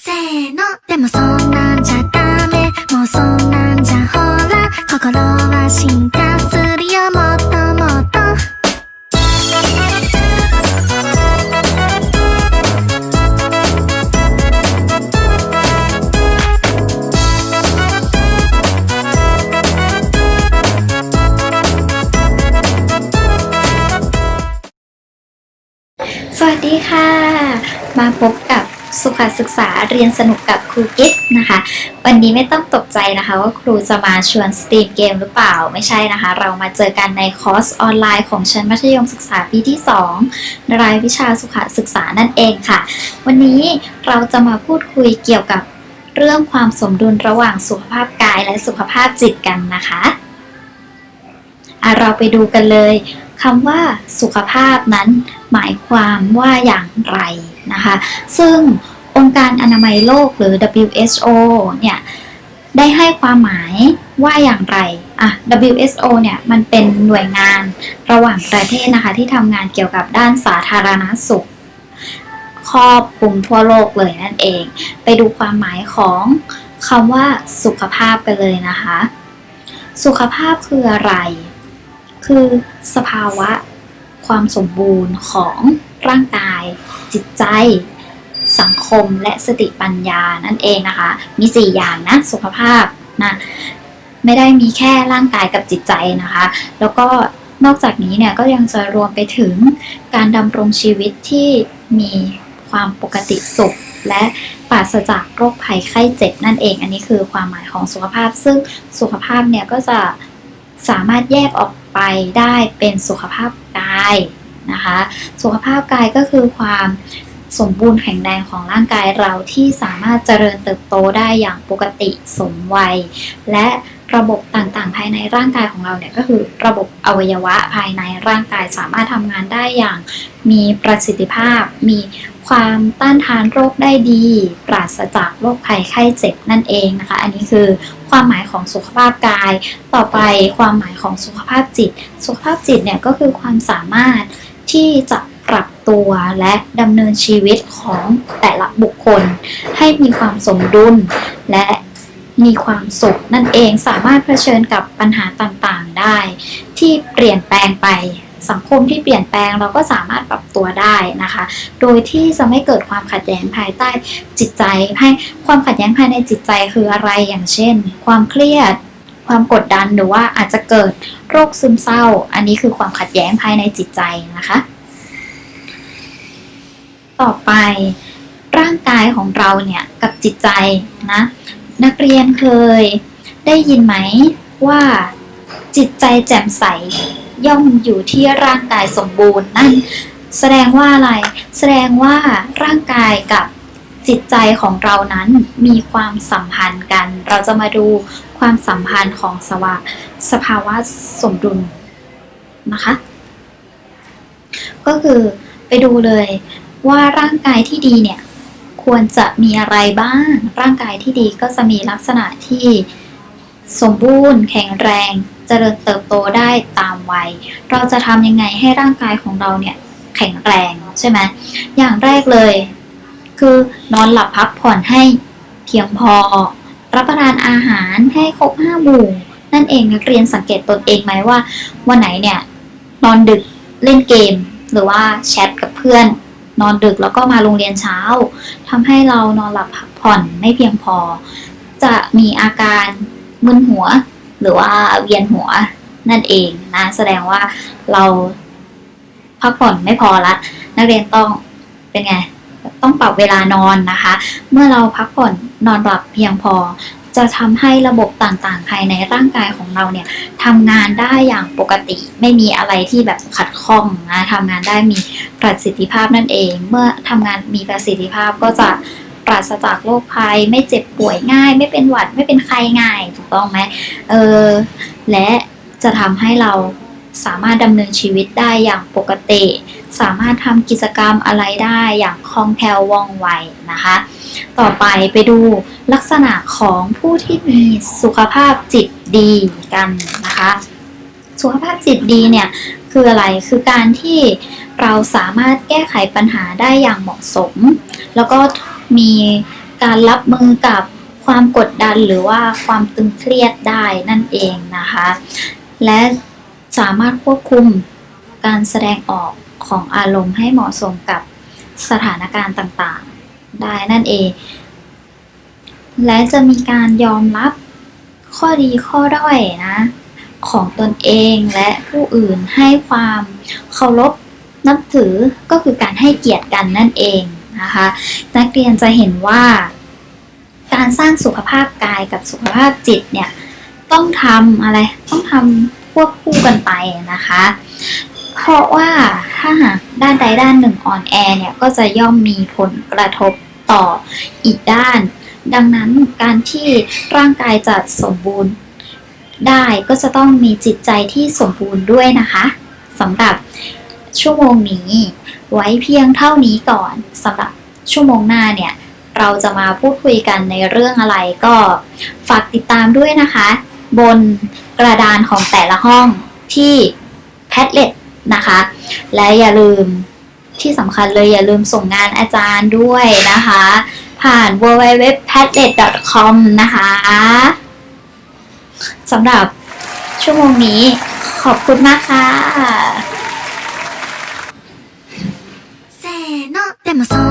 せーのでもそんなんじゃダメもうそんなんじゃほら心は進化するよもっともっとสวัสดีค่ะ มาพบกับ สุขศึกษาเรียนสนุกกับครูกิฟต์นะคะ วันนี้ไม่ต้องตกใจนะคะว่าครูจะมาชวนสตรีมเกมหรือเปล่าไม่ใช่นะคะ เรามาเจอกันในคอร์สออนไลน์ของชั้นมัธยมศึกษาปีที่ 2 รายวิชาสุขศึกษานั่นเองค่ะ วันนี้เราจะมาพูดคุยเกี่ยวกับเรื่องความสมดุลระหว่างสุขภาพกายและสุขภาพจิตกันนะคะอะเราไปดูกันเลยคำว่าสุขภาพนั้นหมายความว่าอย่างไรนะคะ ซึ่ง องค์การอนามัยโลกหรือ WHO เนี่ยได้ให้ความหมายว่าอย่างไรอะ WHO เนี่ยมันเป็นหน่วยงานระหว่างประเทศนะคะที่ทำงานเกี่ยวกับด้านสาธารณสุข ครอบคลุมทั่วโลกเลยนั่นเอง ไปดูความหมายของคำว่าสุขภาพกันเลยนะคะ สุขภาพคืออะไร คือสภาวะความสมบูรณ์ของร่างกาย จิตใจ สังคมและสติปัญญานั่นเองนะคะ มี 4 อย่างนะ สุขภาพนะไม่ได้มีแค่ร่างกายกับจิตใจนะคะ แล้วก็นอกจากนี้เนี่ยก็ยังจะรวมไปถึงการดำรงชีวิตที่มีความปกติสุข และปราศจากโรคภัยไข้เจ็บนั่นเอง อันนี้คือความหมายของสุขภาพ ซึ่งสุขภาพเนี่ยก็จะสามารถแยกออกไปได้เป็นสุขภาพกายนะคะ สุขภาพกายก็คือความ สมบูรณ์แข็งแรงของร่างกายเราที่สามารถเจริญเติบโตได้อย่างปกติสมวัย และระบบต่างๆ ภายในร่างกายของเราเนี่ยก็คือระบบอวัยวะภายในร่างกายสามารถทำงานได้อย่างมีประสิทธิภาพ มีความต้านทานโรคได้ดี ปราศจากโรคภัยไข้เจ็บนั่นเองนะคะ อันนี้คือความหมายของสุขภาพกาย ต่อไปความหมายของสุขภาพจิต สุขภาพจิตเนี่ยก็คือความสามารถที่จะ ปรับตัวและดำเนินชีวิตของแต่ละบุคคล ให้มีความสมดุล และมีความสุขนั่นเองสามารถเผชิญกับปัญหาต่างๆได้ ที่เปลี่ยนแปลงไปสังคมที่เปลี่ยนแปลงเราก็สามารถปรับตัวได้นะคะ โดยที่จะไม่เกิดความขัดแย้งภายใต้จิตใจให้ความขัดแย้งภายในจิตใจคืออะไรอย่างเช่น ความเครียด ความกดดันหรือว่าอาจจะเกิดโรคซึมเศร้า อันนี้คือความขัดแย้งภายในจิตใจนะคะ ต่อไป ร่างกายของเราเนี่ยกับจิตใจนะนักเรียนเคยได้ยินไหมว่าจิตใจแจ่มใสย่อมอยู่ที่ร่างกายสมบูรณ์นั่นแสดงว่าอะไร แสดงว่าร่างกายกับจิตใจของเรานั้นมีความสัมพันธ์กัน เราจะมาดูความสัมพันธ์ของสวะสภาวะสมดุลนะคะ ก็คือไปดูเลย ว่าร่างกายที่ดีเนี่ยควรจะมีอะไรบ้าง ร่างกายที่ดีก็จะมีลักษณะที่สมบูรณ์ แข็งแรงเจริญเติบโตได้ตามวัย เราจะทำยังไงให้ร่างกายของเราเนี่ยแข็งแรงใช่ไหมอย่างแรกเลย คือนอนหลับพักผ่อนให้เพียงพอ รับประทานอาหารให้ครบห้าหมู่นั่นเองนักเรียนสังเกตตนเองไหมว่า วันไหนเนี่ยนอนดึกเล่นเกม หรือว่าแชทกับเพื่อน นอนดึกแล้วก็มาโรงเรียนเช้าทำให้เรานอนหลับพักผ่อนไม่เพียงพอ จะมีอาการมึนหัว หรือว่าเวียนหัวนั่นเองนะแสดงว่าเราพักผ่อนไม่พอละนักเรียนต้องเป็นไงต้องปรับเวลานอนนะคะ เมื่อเราพักผ่อนนอนหลับเพียงพอ จะทำให้ระบบต่างๆ ภายในร่างกายของเราเนี่ยทำงานได้อย่างปกติ ไม่มีอะไรที่แบบขัดข้องนะทำงานได้มีประสิทธิภาพนั่นเอง เมื่อทำงานมีประสิทธิภาพก็จะปราศจากโรคภัย ไม่เจ็บป่วยง่าย ไม่เป็นหวัดไม่เป็นไข้ง่ายถูกต้องไหมเออและจะทำให้เรา สามารถดำเนินชีวิตได้อย่างปกติ สามารถทำกิจกรรมอะไรได้อย่างคล่องแคล่วว่องไวนะคะ ต่อไปไปดูลักษณะของผู้ที่มีสุขภาพจิตดีกันนะคะ สุขภาพจิตดีเนี่ยคืออะไร คือการที่เราสามารถแก้ไขปัญหาได้อย่างเหมาะสม แล้วก็มีการรับมือกับความกดดันหรือว่าความตึงเครียดได้นั่นเองนะคะ และ สามารถควบคุมการแสดงออกของอารมณ์ให้เหมาะสมกับสถานการณ์ต่างๆ ได้นั่นเอง และจะมีการยอมรับข้อดีข้อด้อยนะ ของตนเองและผู้อื่นให้ความเคารพนับถือก็คือการให้เกียรติกันนั่นเองนะคะ นักเรียนจะเห็นว่า การสร้างสุขภาพกายกับสุขภาพจิตเนี่ย ต้องทำอะไรต้องทำ ควบคู่กันไปนะคะ เพราะว่าถ้าหากด้านใดด้านหนึ่งอ่อนแอเนี่ยก็จะย่อมมีผลกระทบต่ออีกด้าน ดังนั้นการที่ร่างกายจะสมบูรณ์ได้ก็จะต้องมีจิตใจที่สมบูรณ์ด้วยนะคะสำหรับชั่วโมงนี้ ไว้เพียงเท่านี้ก่อนสำหรับชั่วโมงหน้าเนี่ยเราจะมาพูดคุยกันในเรื่องอะไรก็ฝากติดตามด้วยนะคะ บน กระดานของแต่ละห้องที่แพทเล็ตนะคะ และอย่าลืมที่สำคัญเลยอย่าลืมส่งงานอาจารย์ด้วยนะคะ ผ่าน w w w padlet.com นะคะสำหรับชั่วโมงนี้ขอบคุณมากค่ะせーので